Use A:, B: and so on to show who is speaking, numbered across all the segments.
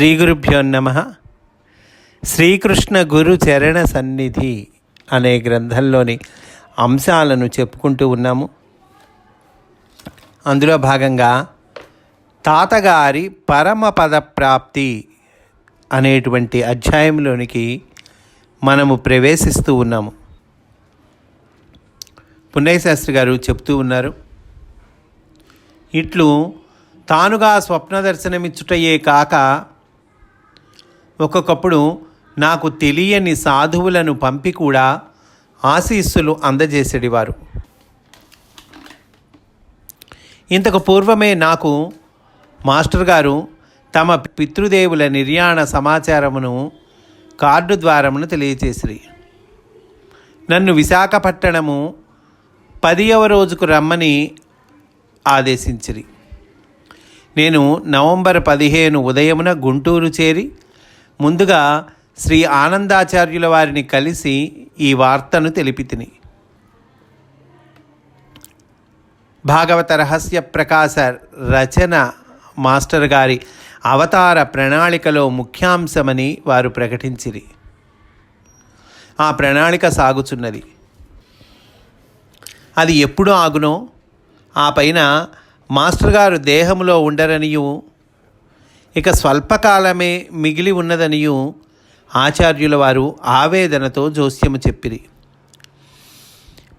A: శ్రీ గురుభ్యో నమ. శ్రీకృష్ణ గురు చరణ సన్నిధి అనే గ్రంథంలోని అంశాలను చెప్పుకుంటూ ఉన్నాము. అందులో భాగంగా తాతగారి పరమపద ప్రాప్తి అనేటువంటి అధ్యాయంలోనికి మనము ప్రవేశిస్తూ ఉన్నాము. పుణ్యశాస్త్రి శాస్త్రి గారు చెప్తూ ఉన్నారు ఇట్లు తానుగా స్వప్న దర్శనమిచ్చుటయే కాక ఒక్కొక్కప్పుడు నాకు తెలియని సాధువులను పంపి కూడా ఆశీస్సులు అందజేసేడివారు. ఇంతకు పూర్వమే నాకు మాస్టర్ గారు తమ పితృదేవుల నిర్యాణ సమాచారమును కార్డు ద్వారమును తెలియచేసిరి. నన్ను విశాఖపట్టణము పదియవ రోజుకు రమ్మని ఆదేశించిరి. నేను నవంబర్ పదిహేను ఉదయమున గుంటూరు చేరి ముందుగా శ్రీ ఆనందాచార్యుల వారిని కలిసి ఈ వార్తను తెలిపి తిని. భాగవత రహస్య ప్రకాశ రచన మాస్టర్ గారి అవతార ప్రణాళికలో ముఖ్యాంశమని వారు ప్రకటించిరి. ఆ ప్రణాళిక సాగుచున్నది. అది ఎప్పుడు ఆగునో ఆ పైన మాస్టర్ గారు దేహంలో ఉండరనియు ఇక స్వల్పకాలమే మిగిలి ఉన్నదనియు ఆచార్యుల వారు ఆవేదనతో జోస్యము చెప్పిరి.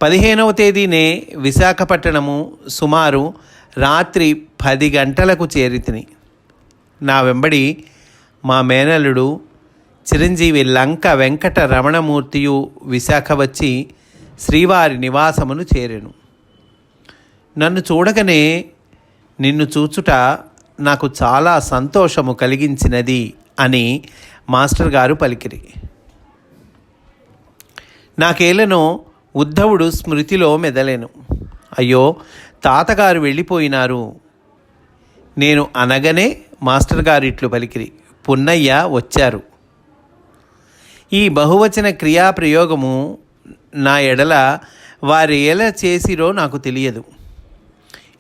A: పదిహేనవ తేదీనే విశాఖపట్టణము సుమారు రాత్రి పది గంటలకు చేరితిని. నా వెంబడి మా మేనల్లుడు చిరంజీవి లంక వెంకట రమణమూర్తియు విశాఖ వచ్చి శ్రీవారి నివాసమును చేరెను. నన్ను చూడగానే నిన్ను చూచుట నాకు చాలా సంతోషము కలిగించినది అని మాస్టర్ గారు పలికిరి. నాకేలనో ఉద్ధవుడు స్మృతిలో మెదలేను. అయ్యో తాతగారు వెళ్ళిపోయినారు. నేను అనగానే మాస్టర్ గారు ఇట్లు పలికిరి. పున్నయ్య వచ్చారు. ఈ బహువచన క్రియాప్రయోగము నా ఎడల వారు ఎలా చేసిరో నాకు తెలియదు.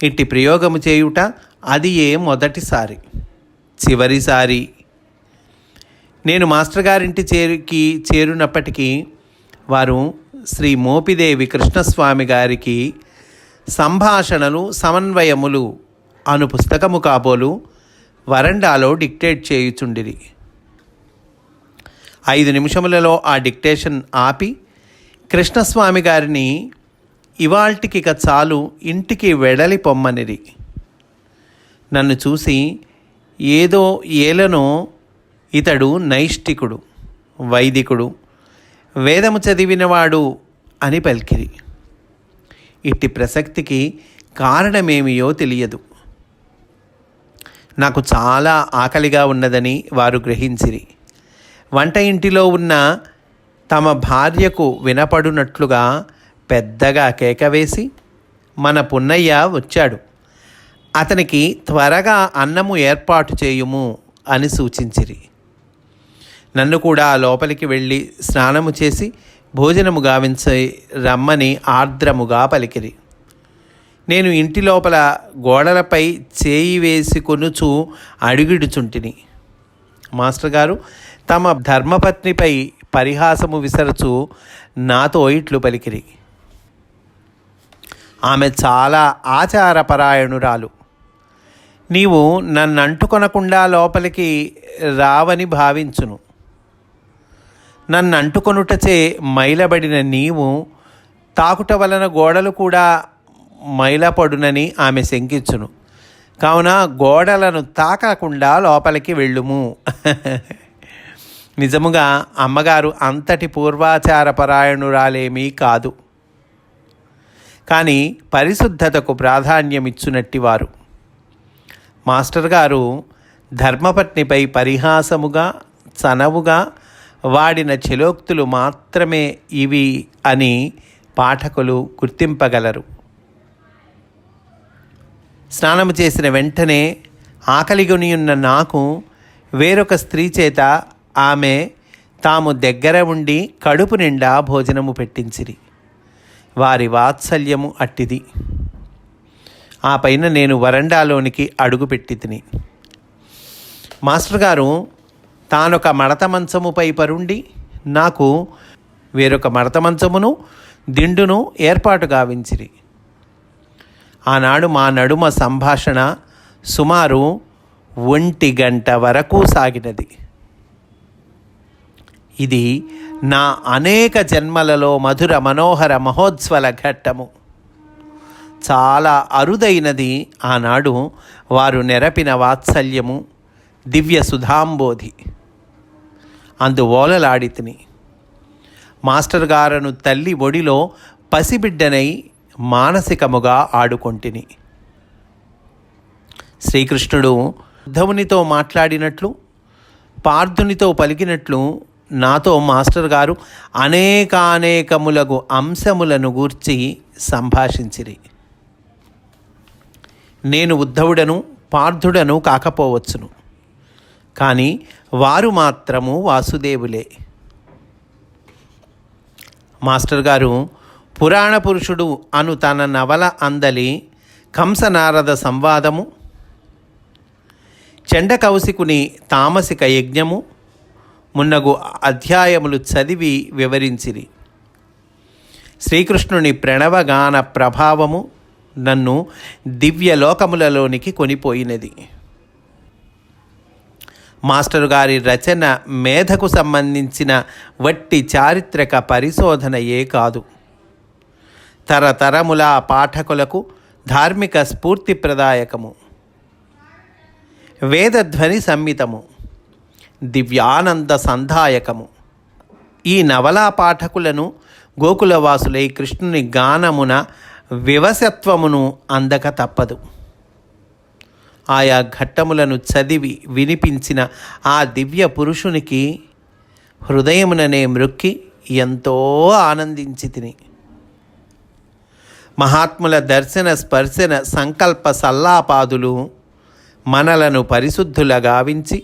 A: ఇట్టి ప్రయోగము చేయుట అది ఏ మొదటిసారి? చివరిసారి. నేను మాస్టర్ గారింటి చేరికి చేరునప్పటికీ వారు శ్రీ మోపిదేవి కృష్ణస్వామి గారికి సంభాషణలు సమన్వయములు అను పుస్తకము కాబోలు వరండాలో డిక్టేట్ చేయుచుండిరి. ఐదు నిమిషములలో ఆ డిక్టేషన్ ఆపి కృష్ణస్వామి గారిని ఇవాల్టికిక చాలు ఇంటికి వెడలి పొమ్మనిరి. నన్ను చూసి ఏదో ఏలనో ఇతడు నైష్టికుడు వైదికుడు వేదము చదివినవాడు అని పలికిరి. ఇట్టి ప్రసక్తికి కారణమేమియో తెలియదు. నాకు చాలా ఆకలిగా ఉన్నదని వారు గ్రహించిరి. వంట ఇంటిలో ఉన్న తమ భార్యకు వినపడునట్లుగా పెద్దగా కేక వేసి మన పున్నయ్య వచ్చాడు. అతనికి త్వరగా అన్నము ఏర్పాటు చేయుము అని సూచించిరి. నన్ను కూడా లోపలికి వెళ్ళి స్నానము చేసి భోజనము గావించి రమ్మని ఆర్ద్రముగా పలికిరి. నేను ఇంటి లోపల గోడలపై చేయి వేసి కొనుచు అడుగిడుచుంటిని. మాస్టర్ గారు తమ ధర్మపత్నిపై పరిహాసము విసరచు నాతో ఇట్లు పలికిరి. ఆమె చాలా ఆచారపరాయణురాలు. నీవు నన్ను అంటుకొనకుండా లోపలికి రావని భావించును. నన్ను అంటుకొనుటచే మైలబడిన నీవు తాకుట వలన గోడలు కూడా మైలపడునని ఆమె శంకించును. కావున గోడలను తాకకుండా లోపలికి వెళ్ళుము. నిజముగా అమ్మగారు అంతటి పూర్వాచారపరాయణురాలేమీ కాదు. కానీ పరిశుద్ధతకు ప్రాధాన్యమిచ్చునట్టివారు. మాస్టర్ గారు ధర్మపత్నిపై పరిహాసముగా చనవుగా వాడిన చెలోక్తులు మాత్రమే ఇవి అని పాఠకులు గుర్తింపగలరు. స్నానము చేసిన వెంటనే ఆకలిగొని ఉన్న నాకు వేరొక స్త్రీ చేత ఆమె తాము దగ్గర ఉండి కడుపు నిండా భోజనము పెట్టించిరి. వారి వాత్సల్యము అట్టిది. ఆ పైన నేను వరండాలోనికి అడుగుపెట్టి తిని. మాస్టర్ గారు తానొక మడత మంచముపై పరుండి నాకు వేరొక మడత మంచమును దిండును ఏర్పాటు గావించిరి ఆనాడు మా నడుమ సంభాషణ సుమారు ఒంటి గంట వరకు సాగినది. ఇది నా అనేక జన్మలలో మధుర మనోహర మహోజ్వల ఘట్టము. చాలా అరుదైనది ఆనాడు వారు నెరపిన వాత్సల్యము దివ్య సుధాంబోధి. అందు ఓలలాడితిని. మాస్టర్ గారను తల్లి ఒడిలో పసిబిడ్డనై మానసికముగా ఆడుకొంటిని. శ్రీకృష్ణుడు ఉద్ధవునితో మాట్లాడినట్లు పార్థునితో పలికినట్లు నాతో మాస్టర్ గారు అనేకానేకములగు అంశములను గూర్చి సంభాషించిరి. నేను ఉద్ధవుడను పార్థుడను కాకపోవచ్చును. కానీ వారు మాత్రము వాసుదేవులే. మాస్టర్ గారు పురాణ పురుషుడు అను తన నవల అందలి కంసనారద సంవాదము చండకౌశికుని తామసిక యజ్ఞము మున్నగు అధ్యాయములు చదివి వివరించిరి. శ్రీకృష్ణుని ప్రణవగాన ప్రభావము నన్ను దివ్యలోకములలోనికి కొనిపోయినది. మాస్టరు గారి రచన మేధకు సంబంధించిన వట్టి చారిత్రక పరిశోధనయే కాదు. తరతరముల పాఠకులకు ధార్మిక స్ఫూర్తిప్రదాయకము వేదధ్వని సమ్మితము. దివ్యానంద సంధాయకము. ఈ నవలా పాఠకులను గోకులవాసులై కృష్ణుని గానమున వివసత్వమును అందక తప్పదు. ఆయా ఘట్టములను చదివి వినిపించిన ఆ దివ్య పురుషునికి హృదయముననే మృక్కి ఎంతో ఆనందించి తిని. మహాత్ముల దర్శన స్పర్శన సంకల్ప సల్లాపాదులు మనలను పరిశుద్ధుల గావించి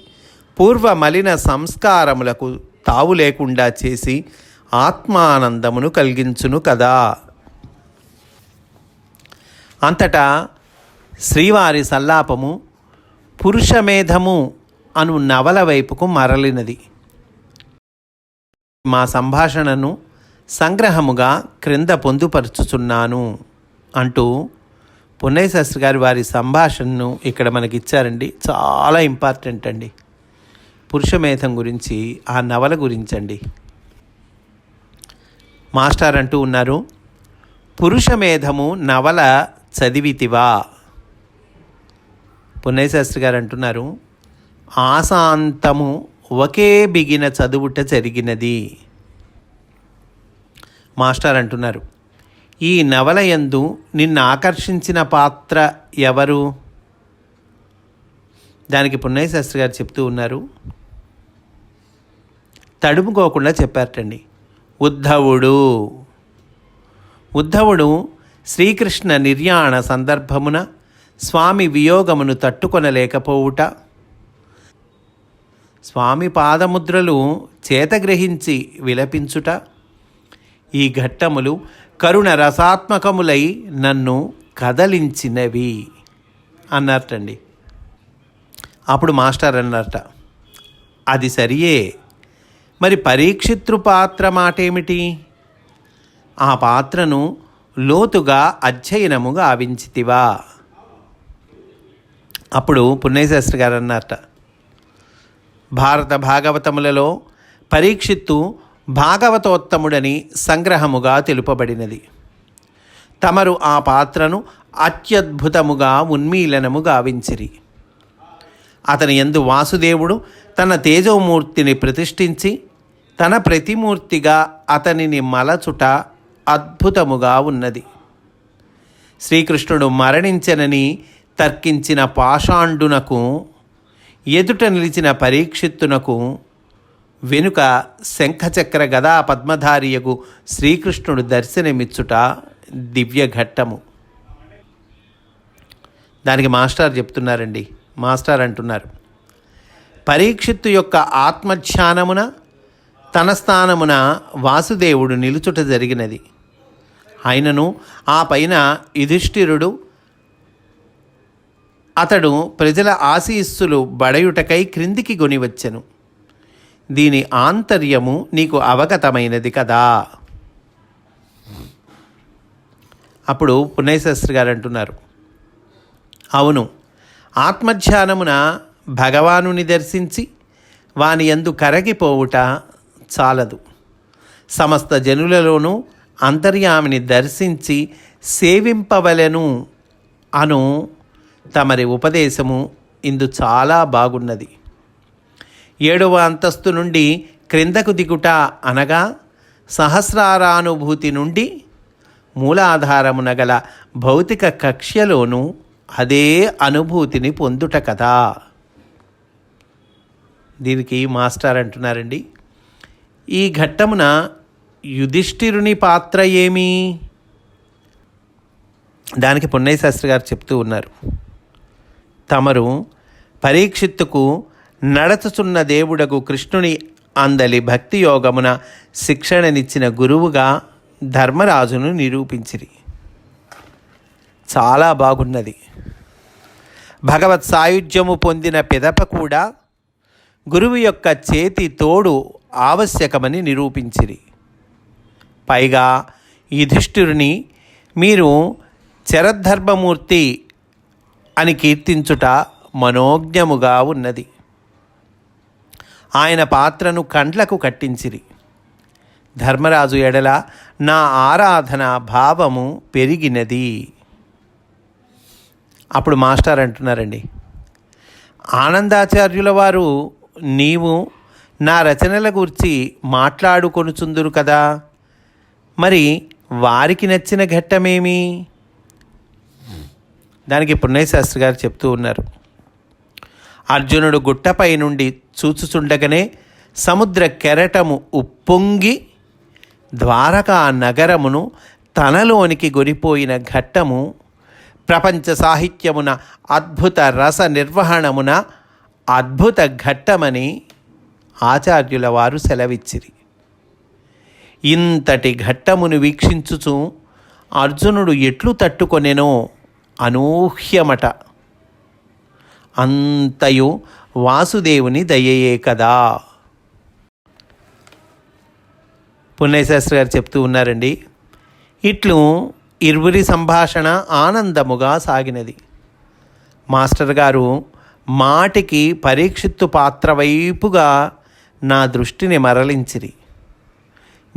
A: పూర్వ మలిన సంస్కారములకు తావు లేకుండా చేసి ఆత్మానందమును కలిగించును కదా. అంతటా శ్రీవారి సల్లాపము పురుషమేధము అను నవల వైపుకు మరలినది. మా సంభాషణను సంగ్రహముగా క్రింద పొందుపరుచుచున్నాను అంటూ పున్నయ్య శాస్త్రి గారి వారి సంభాషణను ఇక్కడ మనకి ఇచ్చారండి చాలా ఇంపార్టెంట్ అండి. పురుషమేధం గురించి ఆ నవల గురించండి. మాస్టర్ అంటూ ఉన్నారు పురుషమేధము నవల చదివితివా? పున్నయశాస్త్రి గారు అంటున్నారు ఆశాంతము ఒకే బిగిన చదువుట జరిగినది. మాస్టర్ అంటున్నారు ఈ నవలయందు నిన్ను ఆకర్షించిన పాత్ర ఎవరు? దానికి పున్నయశాస్త్రి గారు చెప్తూ ఉన్నారు తడుముకోకుండా చెప్పారటండి. ఉద్ధవుడు ఉద్ధవుడు శ్రీకృష్ణ నిర్యాణ సందర్భమున స్వామి వియోగమును తట్టుకొనలేకపోవుట. స్వామి పాదముద్రలు చేతగ్రహించి విలపించుట. ఈ ఘట్టములు కరుణ రసాత్మకములై నన్ను కదలించినవి అన్నట్టండి అప్పుడు మాస్టర్ అన్నట అది సరియే. మరి పరీక్షితృ పాత్ర మాటేమిటి? ఆ పాత్రను లోతుగా అధ్యయనము గావించితివా అప్పుడు పుణ్యశాస్త్రి గారు అన్నారట భారత భాగవతములలో పరీక్షిత్తు భాగవతోత్తముడని సంగ్రహముగా తెలుపబడినది. తమరు ఆ పాత్రను అత్యద్భుతముగా ఉన్మీలనము గావించిరి అతని ఎందు వాసుదేవుడు తన తేజోమూర్తిని ప్రతిష్ఠించి తన ప్రతిమూర్తిగా అతనిని మలచుట అద్భుతముగా ఉన్నది. శ్రీకృష్ణుడు మరణించనని తర్కించిన పాషాండునకు ఎదుట నిలిచిన పరీక్షిత్తునకు వెనుక శంఖచక్ర గదా పద్మధారియకు శ్రీకృష్ణుడు దర్శనమిచ్చుట దివ్యఘట్టము. దానికి మాస్టర్ చెప్తున్నారండి. మాస్టర్ అంటున్నారు. పరీక్షిత్తు యొక్క ఆత్మధ్యానమున తన స్థానమున వాసుదేవుడు నిలుచుట జరిగినది. ఆయనను ఆ పైన యుధిష్ఠిరుడు అతడు ప్రజల ఆశీస్సులు బడయుటకై క్రిందికి గొనివచ్చెను దీని ఆంతర్యము నీకు అవగతమైనది కదా. అప్పుడు పుణ్యశాస్త్రి గారు అంటున్నారు అవును ఆత్మధ్యానమున భగవానుని దర్శించి వాని యందు కరగిపోవుట చాలదు. సమస్త జనులలోనూ అంతర్యామిని దర్శించి సేవింపవలెను అను తమరి ఉపదేశము ఇందు చాలా బాగున్నది. ఏడవ అంతస్తు నుండి క్రిందకు దిగుట అనగా సహస్రారానుభూతి నుండి మూలాధారమున గల భౌతిక కక్ష్యలోనూ అదే అనుభూతిని పొందుట కదా. దీనికి మాస్టర్ అంటున్నారండి. ఈ ఘట్టమున యుధిష్ఠిరుని పాత్ర ఏమి? దానికి పున్నయ్య శాస్త్రి గారు చెప్తూ ఉన్నారు. తమరు పరీక్షిత్తుకు నడచుచున్న దేవుడకు కృష్ణుని అందలి భక్తి యోగమున శిక్షణనిచ్చిన గురువుగా ధర్మరాజును నిరూపించిరి. చాలా బాగున్నది. భగవత్ సాయుధ్యము పొందిన పిదప కూడా గురువు యొక్క చేతి తోడు ఆవశ్యకమని నిరూపించిరి. పైగా యుధిష్ఠిరుని మీరు శరద్ధర్మమూర్తి అని కీర్తించుట మనోజ్ఞముగా ఉన్నది. ఆయన పాత్రను కండ్లకు కట్టించిరి. ధర్మరాజు ఎడల నా ఆరాధన భావము పెరిగినది. అప్పుడు మాస్టర్ అంటున్నారండి ఆనందాచార్యుల వారు నీవు నా రచనల గురించి మాట్లాడుకొనుచుందురు కదా? మరి వారికి నచ్చిన ఘట్టమేమి? దానికి పుణ్యశాస్త్రి గారు చెప్తూ ఉన్నారు. అర్జునుడు గుట్టపై నుండి చూచుచుండగానే సముద్ర కెరటము ఉప్పొంగి ద్వారకా నగరమును తనలోనికి గురిపోయిన ఘట్టము ప్రపంచ సాహిత్యమున అద్భుత రస నిర్వహణమున అద్భుత ఘట్టమని ఆచార్యుల వారు సెలవిచ్చిరి. ఇంతటి ఘట్టమును వీక్షించుచు అర్జునుడు ఎట్లు తట్టుకొనెనో అనూహ్యమట. అంతయు వాసుదేవుని దయయే కదా. పుణ్యశాస్త్రి గారు చెప్తూ ఉన్నారండి ఇట్లు ఇరువురి సంభాషణ ఆనందముగా సాగినది. మాస్టర్ గారు మాటికి పరీక్షిత్తు పాత్ర వైపుగా నా దృష్టిని మరలించిరి.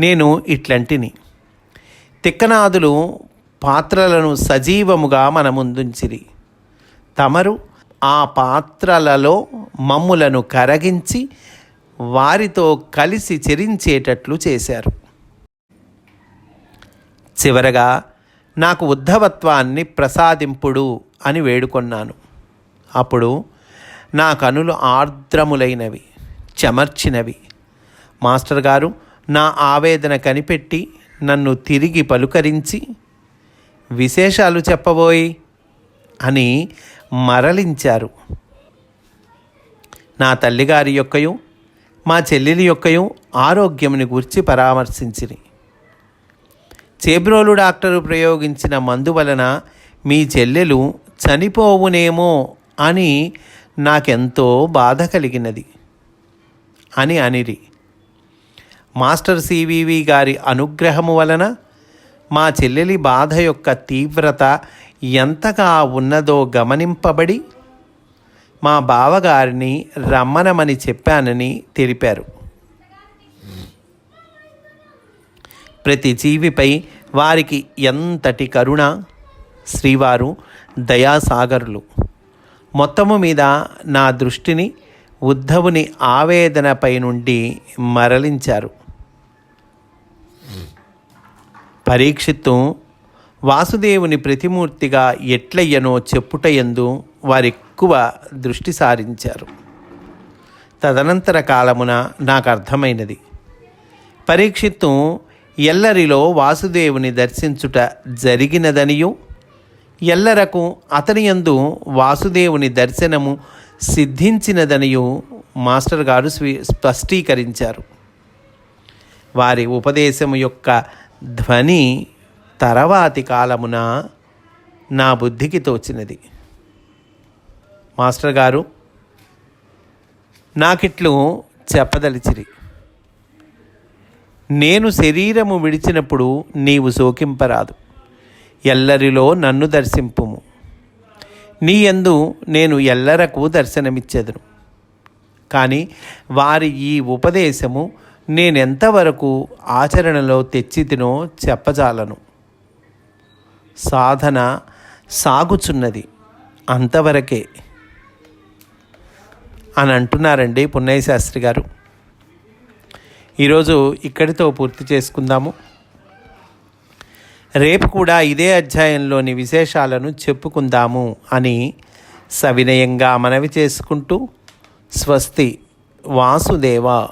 A: నేను ఇట్లంటిని. తిక్కనాదులు పాత్రలను సజీవముగా మన ముందుంచిరి. తమరు ఆ పాత్రలలో మమ్ములను కరగించి వారితో కలిసి చెరించేటట్లు చేశారు. చివరగా నాకు ఉద్ధవత్వాన్ని ప్రసాదింపుడు అని వేడుకొన్నాను. అప్పుడు నా కనులు ఆర్ద్రములైనవి చెమర్చినవి. మాస్టర్ గారు నా ఆవేదన కనిపెట్టి నన్ను తిరిగి పలుకరించి విశేషాలు చెప్పబోయి అని మరలించారు. నా తల్లిగారి యొక్కయు మా చెల్లెలి యొక్కయు ఆరోగ్యముని గురించి పరామర్శించిరి. చేబ్రోలు డాక్టరు ప్రయోగించిన మందు వలన మీ చెల్లెలు చనిపోవునేమో అని నాకెంతో బాధ కలిగినది అని అనిరి. మాస్టర్ సివివి గారి అనుగ్రహము వలన మా చెల్లెలి బాధ యొక్క తీవ్రత ఎంతగా ఉన్నదో గమనింపబడి మా బావగారిని రమ్మనమని చెప్పానని తెలిపారు. ప్రతి జీవిపై వారికి ఎంతటి కరుణ శ్రీవారు దయాసాగరులు. మొత్తము మీద నా దృష్టిని ఉద్ధవుని ఆవేదనపై నుండి మరలించారు. పరీక్షిత్తు వాసుదేవుని ప్రతిమూర్తిగా ఎట్లయ్యనో చెప్పుటయందు వారెక్కువ దృష్టి సారించారు. తదనంతర కాలమున నాకు అర్థమైనది పరీక్షిత్తు ఎల్లరిలో వాసుదేవుని దర్శించుట జరిగినదనియు ఎల్లరకు అతని యందు వాసుదేవుని దర్శనము సిద్ధించినదనియు మాస్టర్ గారు స్పష్టీకరించారు. వారి ఉపదేశము యొక్క ధ్వని తర్వాతి కాలమున నా బుద్ధికి తోచినది. మాస్టర్ గారు నాకిట్లు చెప్పదలిచిరి. నేను శరీరము విడిచినప్పుడు నీవు శోకింపరాదు. ఎల్లరిలో నన్ను దర్శింపుము. నీ యందు నేను ఎల్లరకు దర్శనమిచ్చేదను. కానీ వారి ఈ ఉపదేశము నేనెంతవరకు ఆచరణలో తెచ్చి తినో చెప్పజాలను. సాధన సాగుచున్నది అంతవరకే. అని అంటున్నారండి పున్నయ్య శాస్త్రి గారు. ఈరోజు ఇక్కడితో పూర్తి చేసుకుందాము. రేపు కూడా ఇదే అధ్యాయంలోని విశేషాలను చెప్పుకుందాము అని సవినయంగా మనవి చేసుకుంటూ స్వస్తి వాసుదేవ